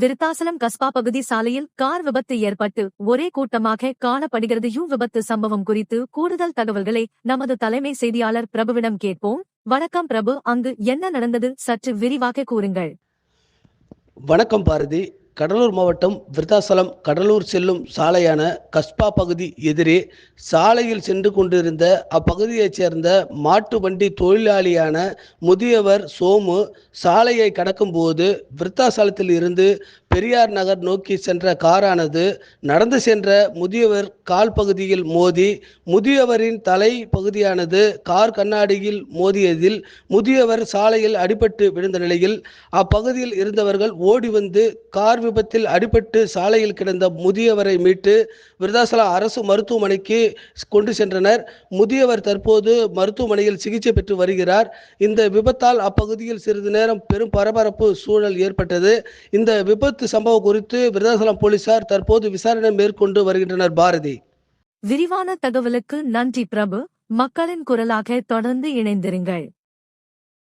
விருத்தாசலம் கஸ்பா பகுதி சாலையில் கார் விபத்து ஏற்பட்டு ஒரே கூட்டமாக காணப்படுகிறது. யூ விபத்து சம்பவம் குறித்து கூடுதல் தகவல்களை நமது தலைமை செய்தியாளர் பிரபுவிடம் கேட்போம். வணக்கம் பிரபு அங்கு என்ன நடந்தது? சற்று விரிவாக கூறுங்கள். வணக்கம் பாரதி. கடலூர் மாவட்டம் விருத்தாசலம் கடலூர் செல்லும் சாலையான கஸ்பா பகுதி எதிரே சாலையில் சென்று கொண்டிருந்த அப்பகுதியைச் சேர்ந்த மாட்டு வண்டி தொழிலாளியான முதியவர் சோமு சாலையை கடக்கும்போது விருத்தாசலத்தில் இருந்து பெரியார் நகர் நோக்கி சென்ற காரானது நடந்து சென்ற முதியவர் கால் பகுதியில் மோதி முதியவரின் தலை பகுதியானது கார் கண்ணாடியில் மோதியதில் முதியவர் சாலையில் அடிபட்டு விழுந்த நிலையில் அப்பகுதியில் இருந்தவர்கள் ஓடி வந்து கார் விபத்தில் அடிபட்டு சாலையில் கிடந்த முதியவரை மீட்டு விருதாசலா அரசு மருத்துவமனைக்கு கொண்டு சென்றனர். முதியவர் தற்போது மருத்துவமனையில் சிகிச்சை பெற்று வருகிறார். இந்த விபத்தால் அப்பகுதியில் சிறிது நேரம் பெரும் பரபரப்பு சூழல் ஏற்பட்டது. இந்த விபத்து விபத்து சம்பவம் குறித்து விருதாசலம் போலீசார் தற்போது விசாரணை மேற்கொண்டு வருகின்றனர் பாரதி. விரிவான தகவலுக்கு நன்றி பிரபு. மக்களின் குரலாக தொடர்ந்து இணைந்திருங்கள்.